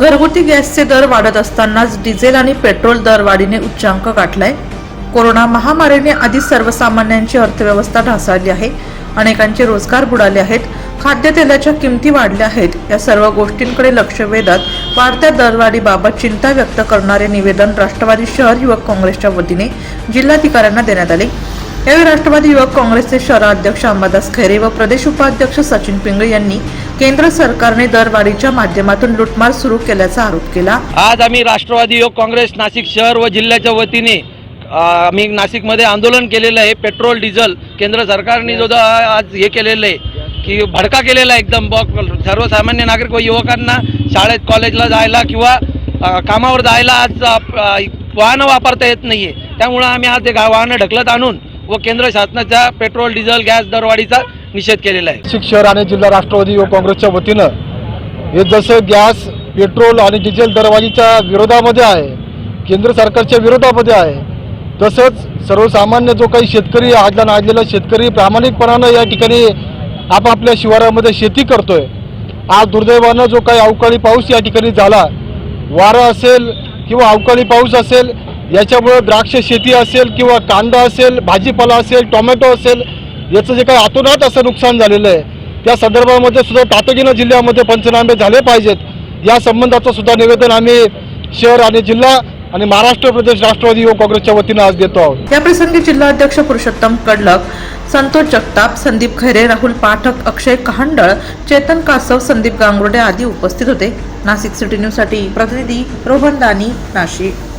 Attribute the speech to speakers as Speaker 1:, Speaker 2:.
Speaker 1: घरगुती गॅसचे दर वाढत असतानाच डिझेल आणि पेट्रोल दरवाढीने उच्चांक गाठलाय. कोरोना महामारीने आधी सर्वसामान्यांची अर्थव्यवस्था ढासळली आहे. अनेकांचे रोजगार बुडाले आहेत. खाद्यतेलाच्या किमती वाढल्या आहेत. या सर्व गोष्टींकडे लक्ष वेधत वाढत्या दरवाढीबाबत चिंता व्यक्त करणारे निवेदन राष्ट्रवादी शहर युवक काँग्रेसच्या वतीने जिल्हाधिकाऱ्यांना देण्यात आले. यावेळी राष्ट्रवादी युवक काँग्रेसचे शहराध्यक्ष अंबादास खैरे व प्रदेश उपाध्यक्ष सचिन पिंगळे यांनी केंद्र सरकारने दरवाढीच्या माध्यमातून लुटमार सुरू केल्याचा आरोप केला.
Speaker 2: आज आम्ही राष्ट्रवादी युवक काँग्रेस नाशिक शहर व जिल्ह्याच्या वतीने आम्ही नाशिकमध्ये आंदोलन केलेलं आहे. पेट्रोल डिझेल केंद्र सरकारने जो आज हे केलेलं आहे की भडका केलेला आहे एकदम. बॉक्स सर्वसामान्य नागरिक व युवकांना शाळेत कॉलेजला जायला किंवा कामावर जायला आज वाहनं वापरता येत नाही आहे त्यामुळं आम्ही आज ते गा वाहनं ढकलत आणून व केंद्र शासनाच्या पेट्रोल डिझेल गॅस दरवाढीचा निषेध केलेला आहे.
Speaker 3: नाशिक शहर आणि जिल्हा राष्ट्रवादी युवक काँग्रेसच्या वतीनं हे जसं गॅस पेट्रोल आणि डिझेल दरवाढीच्या विरोधामध्ये आहे केंद्र सरकारच्या विरोधामध्ये आहे तसंच सर्वसामान्य जो काही शेतकरी आजला नाजलेला शेतकरी प्रामाणिकपणानं या ठिकाणी आपापल्या शिवारामध्ये शेती करतोय. आज दुर्दैवानं जो काही अवकाळी पाऊस या ठिकाणी झाला वारं असेल किंवा अवकाळी पाऊस असेल याच्यामुळं द्राक्ष शेती असेल किंवा कांदा असेल भाजीपाला असेल टोमॅटो असेल याचं जे काही आतोनात असं नुकसान झालेलं आहे त्या संदर्भामध्ये सुद्धा तातडीनं जिल्ह्यामध्ये पंचनामे झाले पाहिजेत. या संबंधाचं सुद्धा निवेदन आम्ही शहर आणि जिल्हा आणि महाराष्ट्र प्रदेश राष्ट्रवादी युवक काँग्रेसच्या वतीनं आज देतो आहोत.
Speaker 1: याप्रसंगी जिल्हाध्यक्ष पुरुषोत्तम कडलक संतोष जगताप संदीप खैरे राहुल पाठक अक्षय कहांडळ चेतन कासव संदीप गांगुर्डे आदी उपस्थित होते. नाशिक सिटी न्यूजसाठी प्रतिनिधी रोहन दानी नाशिक.